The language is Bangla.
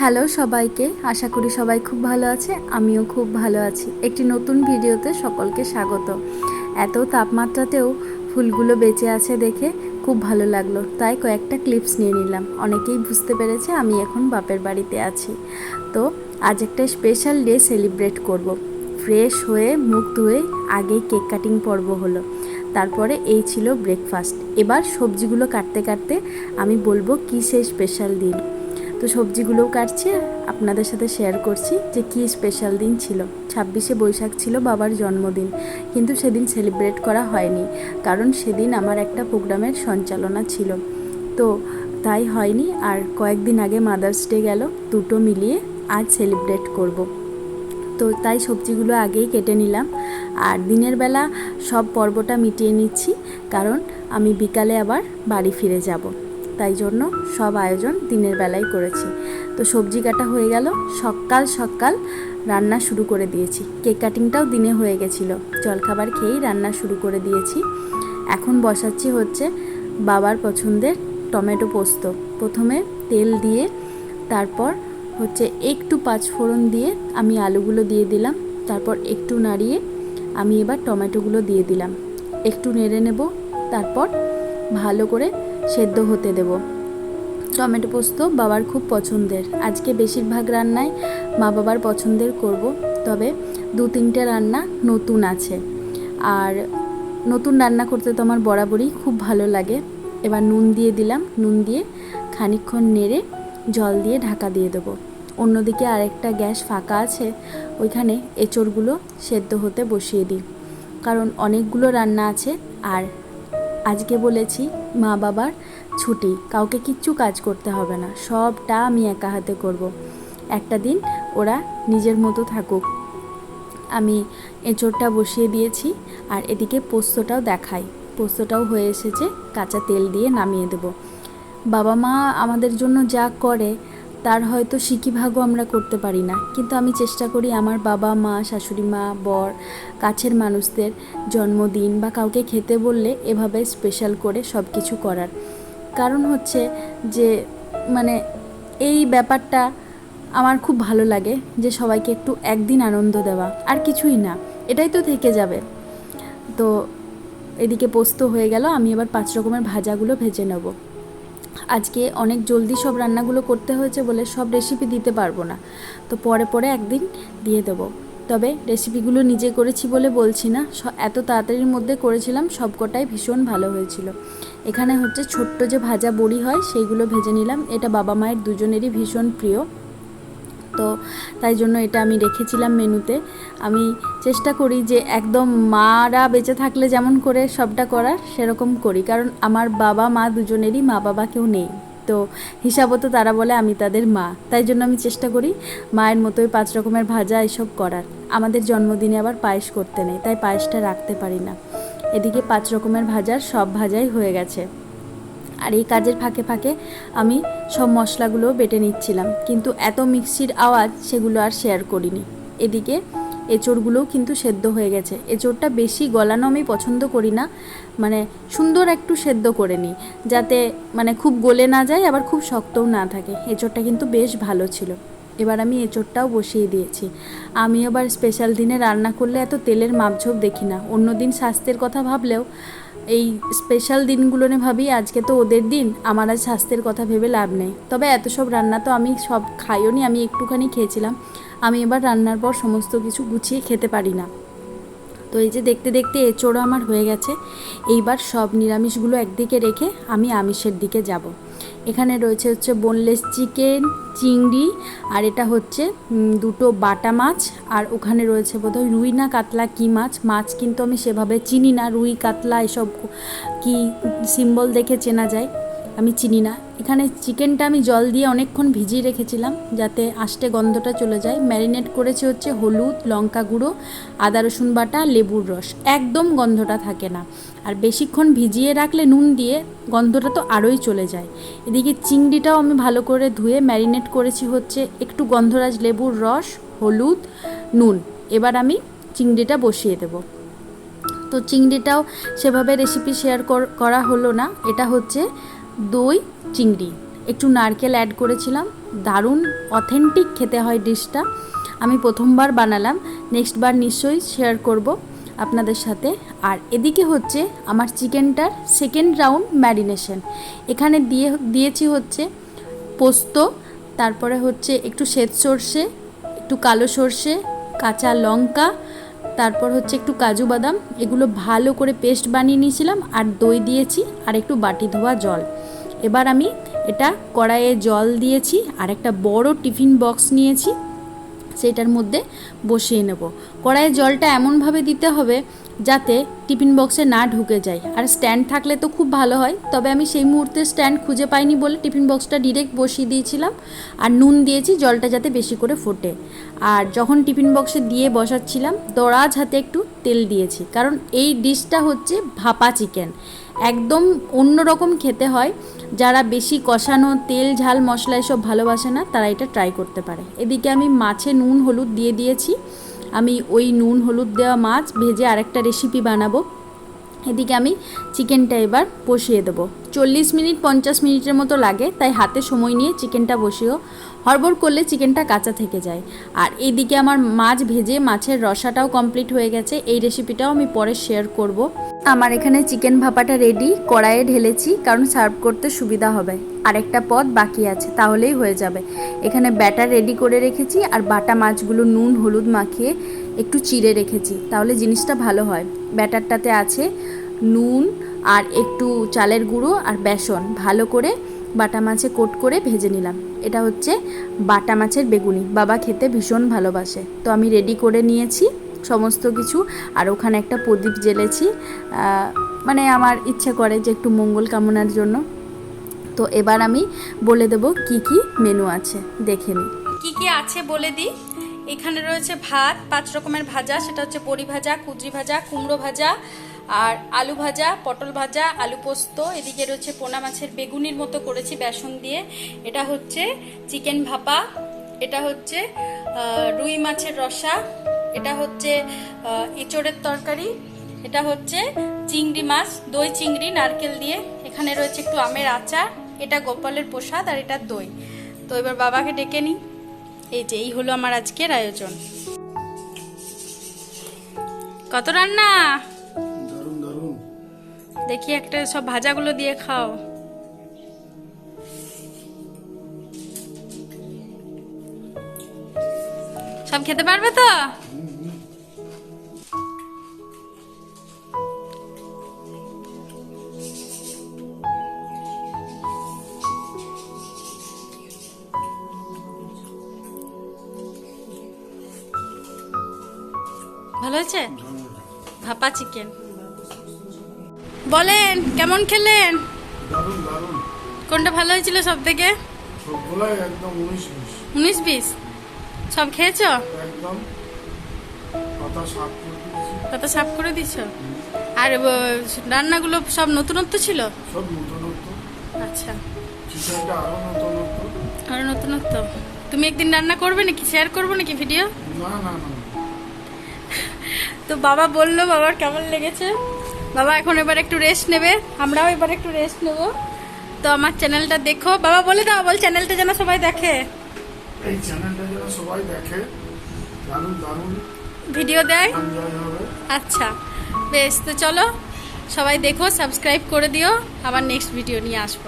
হ্যালো সবাইকে, আশা করি সবাই খুব ভালো আছে, আমিও খুব ভালো আছি। একটি নতুন ভিডিওতে সকলকে স্বাগত। এত তাপমাত্রাতেও ফুলগুলো বেঁচে আছে দেখে খুব ভালো লাগল, তাই কয়েকটা ক্লিপস নিয়ে নিলাম। অনেকেই বুঝতে পেরেছে আমি এখন বাপের বাড়িতে আছি। তো আজ একটা স্পেশাল ডে সেলিব্রেট করব। ফ্রেশ হয়ে, মুখ ধুয়ে আগেই কেক কাটিং পর্ব হলো। তারপরে এই ছিল ব্রেকফাস্ট। এবার সবজিগুলো কাটতে কাটতে আমি বলব কী সেই স্পেশাল দিন। তো সবজিগুলোও কাটছি আপনাদের সাথে শেয়ার করছি যে কী স্পেশাল দিন ছিল। ছাব্বিশে বৈশাখ ছিল বাবার জন্মদিন, কিন্তু সেদিন সেলিব্রেট করা হয়নি, কারণ সেদিন আমার একটা প্রোগ্রামের সঞ্চালনা ছিল। তো তাই হয়নি আর কয়েকদিন আগে মাদার্স ডে গেল, দুটো মিলিয়ে আজ সেলিব্রেট করব। তো তাই সবজিগুলো আগেই কেটে নিলাম আর দিনের বেলা সব পর্বটা মিটিয়ে নিচ্ছি, কারণ আমি বিকালে আবার বাড়ি ফিরে যাব। তাই জন্য সব আয়োজন দিনের বেলায় করেছি। তো সবজি কাটা হয়ে গেল, সকাল সকাল রান্না শুরু করে দিয়েছি। কেক কাটিংটাও দিনে হয়ে গেছিল। জলখাবার খেয়েই রান্না শুরু করে দিয়েছি। এখন বসাচ্ছি হচ্ছে বাবার পছন্দের টমেটো পোস্ত। প্রথমে তেল দিয়ে, তারপর হচ্ছে একটু পাঁচফোড়ন দিয়ে আমি আলুগুলো দিয়ে দিলাম। তারপর একটু নাড়িয়ে আমি এবার টমেটোগুলো দিয়ে দিলাম। একটু নেড়ে নেব, তারপর ভালো করে সেদ্ধ হতে দেব। টমেটো পোস্ত বাবার খুব পছন্দের। আজকে বেশিরভাগ রান্নায় মা বাবার পছন্দের করব, তবে দু তিনটে রান্না নতুন আছে। আর নতুন রান্না করতে তো আমার বরাবরই খুব ভালো লাগে। এবার নুন দিয়ে দিলাম। নুন দিয়ে খানিকক্ষণ নেড়ে জল দিয়ে ঢাকা দিয়ে দেবো। অন্যদিকে আরেকটা গ্যাস ফাঁকা আছে, ওইখানে এঁচড়গুলো সেদ্ধ হতে বসিয়ে দিই। কারণ অনেকগুলো রান্না আছে আর আজকে বলেছি, মা বাবার ছুটি, কাউকে কিচ্ছু কাজ করতে হবে না, সবটা আমি একা হাতে করব। একটা দিন ওরা নিজের মতো থাকুক। আমি এঁচড়টা বসিয়ে দিয়েছি আর এদিকে পোস্তটাও দেখাই। পোস্তটাও হয়ে এসেছে, কাঁচা তেল দিয়ে নামিয়ে দেব। বাবা মা আমাদের জন্য যা করে তার হয়তো সিকিভাগও আমরা করতে পারি না। কিন্তু আমি চেষ্টা করি আমার বাবা, মা, শাশুড়ি মা, বর, কাছের মানুষদের জন্মদিন বা কাউকে খেতে বললে এভাবে স্পেশাল করে সব কিছু করার। কারণ হচ্ছে যে মানে এই ব্যাপারটা আমার খুব ভালো লাগে যে সবাইকে একটু একদিন আনন্দ দেওয়া, আর কিছুই না, এটাই তো থেকে যাবে। তো এদিকে পোস্ত হয়ে গেল, আমি এবার পাঁচ রকমের ভাজাগুলো ভেজে নেব। আজকে অনেক জলদি সব রান্নাগুলো করতে হয়েছে বলে সব রেসিপি দিতে পারব না। তো পরে পরে একদিন দিয়ে দেবো। তবে রেসিপিগুলো নিজে করেছি বলে বলছি না। এত তাড়াতাড়ির মধ্যে করেছিলাম, সবকটাই ভীষণ ভালো হয়েছিল। এখানে হচ্ছে ছোট্ট যে ভাজা বড়ি হয়, সেইগুলো ভেজে নিলাম। এটা বাবা মায়ের দুজনেরই ভীষণ প্রিয়। তো তাই জন্য এটা আমি রেখেছিলাম মেনুতে। আমি চেষ্টা করি যে একদম মারা বেঁচে থাকলে যেমন করে সবটা করার, সেরকম করি। কারণ আমার বাবা, মা দুজনেরই মা বাবা কেউ নেই। তো হিসাবত তারা বলে, আমি তাদের মা। তাই জন্য আমি চেষ্টা করি মায়ের মতোই পাঁচ রকমের ভাজা এসব করার। আমাদের জন্মদিনে আবার পায়েস করতে নেই, তাই পায়েসটা রাখতে পারি না। এদিকে পাঁচ রকমের ভাজার সব ভাজাই হয়ে গেছে। আর এই কাজের ফাঁকে ফাঁকে আমি সব মশলাগুলোও বেটে নিচ্ছিলাম। কিন্তু এত মিক্সির আওয়াজ সেগুলো আর শেয়ার করিনি। এদিকে এঁচড়গুলোও কিন্তু সেদ্ধ হয়ে গেছে। এঁচড়টা বেশি গলানো আমি পছন্দ করি না। মানে সুন্দর একটু সেদ্ধ করে নিই। যাতে মানে খুব গলে না যায়, আবার খুব শক্তও না থাকে। এঁচড়টা কিন্তু বেশ ভালো ছিল। এবার আমি এঁচড়টাও বসিয়ে দিয়েছি। আমি আবার স্পেশাল দিনে রান্না করলে এত তেলের মাপঝোপ দেখি না। অন্য দিন স্বাস্থ্যের কথা ভাবলেও এই স্পেশাল দিনগুলোনে ভাবি, আজকে তো ওদের দিন, আমার আজ স্বাস্থ্যের কথা ভেবে লাভ নেই। তবে এত সব রান্না তো আমি সব খাইও নি আমি একটুখানি খেয়েছিলাম। আমি এবার রান্নার পর সমস্ত কিছু গুছিয়ে খেতে পারি না। তো এই যে দেখতে দেখতে এঁচোড়ো আমার হয়ে গেছে, এইবার সব নিরামিষগুলো একদিকে রেখে আমি আমিষের দিকে যাব। এখানে রয়েছে হচ্ছে বোনলেস চিকেন চিংড়ি, আর এটা হচ্ছে দুটো বাটা মাছ, আর ওখানে রয়েছে বোধহয় রুই না কাতলা কি মাছ? মাছ কিন্তু আমি সেভাবে চিনি না, রুই, কাতলা এসব কি সিম্বল দেখে চেনা যায়। আমি চিনি না। এখানে চিকেনটা আমি জল দিয়ে অনেকক্ষণ ভিজিয়ে রেখেছিলাম যাতে আষ্টে গন্ধটা চলে যায়। ম্যারিনেট করেছি হচ্ছে হলুদ, লঙ্কা গুঁড়ো, আদা রসুন বাটা, লেবুর রস। একদম গন্ধটা থাকে না। আর বেশিক্ষণ ভিজিয়ে রাখলে নুন দিয়ে গন্ধটা তো আরোই চলে যায়। এদিকে চিংড়িটাও আমি ভালো করে ধুয়ে ম্যারিনেট করেছি হচ্ছে একটু গন্ধরাজ লেবুর রস, হলুদ, নুন। এবার আমি চিংড়িটা বসিয়ে দেবো। তো চিংড়িটাও সেভাবে রেসিপি শেয়ার করা হলো না। এটা হচ্ছে দই, চিংড়ি। একটু নারকেল অ্যাড করেছিলাম। দারুণ অথেন্টিক খেতে হয় ডিশটা। আমি প্রথমবার বানালাম। নেক্সট বার নিশ্চয়ই শেয়ার করব আপনাদের সাথে। আর এদিকে হচ্ছে আমার চিকেনটার সেকেন্ড রাউন্ড ম্যারিনেশন এখানে দিয়ে দিয়েছি হচ্ছে পোস্ত, তারপরে হচ্ছে একটু শ্বেত সর্ষে, একটু কালো সর্ষে, কাঁচা লঙ্কা, তারপর হচ্ছে একটু কাজু বাদাম। এগুলো ভালো করে পেস্ট বানিয়ে নিয়েছিলাম। আর দই দিয়েছি। আর একটু বাটি ধোয়া জল। এবার আমি এটা কড়াইয়ে জল দিয়েছি আর একটা বড় টিফিন বক্স নিয়েছি, সেটার মধ্যে বসিয়ে নেব। কড়াইয়ে জলটা এমনভাবে দিতে হবে যাতে টিফিন বক্সে না ঢুকে যায় আর স্ট্যান্ড থাকলে তো খুব ভালো হয়, তবে আমি সেই মুহূর্তে স্ট্যান্ড খুঁজে পাইনি বলে টিফিন বক্সটা ডিরেক্ট বসিয়ে দিয়েছিলাম আর নুন দিয়েছি, জলটা যাতে বেশি করে ফোটে। আর যখন টিফিন বক্সে দিয়ে বসাচ্ছিলাম, দরাজ হাতে একটু তেল দিয়েছি, কারণ এই ডিশটা হচ্ছে ভাপা চিকেন। একদম অন্যরকম খেতে হয়, যারা বেশি কষানো তেল, ঝাল, মশলা এসব ভালোবাসে না, তারা এটা ট্রাই করতে পারে। এদিকে আমি মাছে নুন, হলুদ দিয়ে দিয়েছি। আমি ওই নুন, হলুদ দেওয়া মাছ ভেজে আরেকটা রেসিপি বানাবো। এদিকে আমি চিকেনটা এবার বসিয়ে দেবো। চল্লিশ মিনিট, পঞ্চাশ মিনিটের মতো লাগে, তাই হাতে সময় নিয়ে চিকেনটা বসিয়েও হড়বড় করলে চিকেনটা কাঁচা থেকে যায়। আর এইদিকে আমার মাছ ভেজে মাছের রসাটাও কমপ্লিট হয়ে গেছে। এই রেসিপিটাও আমি পরে শেয়ার করব। আমার এখানে চিকেন ভাপাটা রেডি কড়াইয়ে ঢেলেছি, কারণ সার্ভ করতে সুবিধা হবে। আরেকটা পদ বাকি আছে, তাহলেই হয়ে যাবে। এখানে ব্যাটার রেডি করে রেখেছি, আর বাটা মাছগুলো নুন, হলুদ মাখিয়ে একটু চিড়ে রেখেছি, তাহলে জিনিসটা ভালো হয়। ব্যাটারটাতে আছে নুন, আর একটু চালের গুঁড়ো আর বেসন, ভালো করে বাটা মাছে কোট করে ভেজে নিলাম। এটা হচ্ছে বাটা মাছের বেগুনি, বাবা খেতে ভীষণ ভালোবাসে। তো আমি রেডি করে নিয়েছি। সমস্ত কিছু, আর ওখানে একটা প্রদীপ জ্বেলেছি। মানে আমার ইচ্ছে করে যে একটু মঙ্গল কামনার জন্য। তো এবার আমি বলে দেব কি কি মেনু আছে, দেখে নিই। কি কি আছে বলে দিই? এখানে রয়েছে ভাত, পাঁচ রকমের ভাজা, সেটা হচ্ছে বড়ি ভাজা, কুদরি ভাজা, কুমড়ো ভাজা, আর আলু ভাজা, পটল ভাজা, আলু পোস্ত। এদিকে রয়েছে পোনা মাছের বেগুনির মতো করেছি বেসন দিয়ে। এটা হচ্ছে চিকেন ভাপা, এটা হচ্ছে রুই মাছের রসা এটা হচ্ছে এঁচোড়ের তরকারি এটা হচ্ছে চিংড়ি মাছ দই চিংড়ি নারকেল দিয়ে। এখানে রয়েছে একটু আমের আচার এটা গোপালের প্রসাদ আর এটা দই। তো এবার বাবাকে ডেকে নিই। এই যে এই হলো আমার আজকের আয়োজন। কত রান্না? দেখি একটা সব ভাজাগুলো দিয়ে খাও। সব খেতে পারবে তো? হয়েছে? ভাপা চিকেন বলেন কেমন খেলেন? কোনটা ভালো হয়েছিল সব থেকে উনিশ বিশ। সব খেয়েছ? পাতা সাফ করে দিছ আর রান্নাগুলো সব নতুনত্ব ছিল? সব নতুনত্ব। আচ্ছা। আরও আর নতুনত্ব। তুমি একদিন রান্না করবে নাকি শেয়ার করব নাকি ভিডিও না না না। তো বাবা বলল বাবার কেমন লেগেছে? বাবা এখন এবার একটু রেস্ট নেবে। আমরাও এবার একটু রেস্ট নেব। তো আমার চ্যানেলটা দেখো। বাবা বলে দাও বল চ্যানেলটা যেন সবাই দেখে। এই চ্যানেলটা যেন সবাই দেখে দারুণ দারুণ ভিডিও দেয়? আচ্ছা বেশ। তো চলো সবাই দেখো সাবস্ক্রাইব করে দিও। আবার নেক্সট ভিডিও নিয়ে আসব।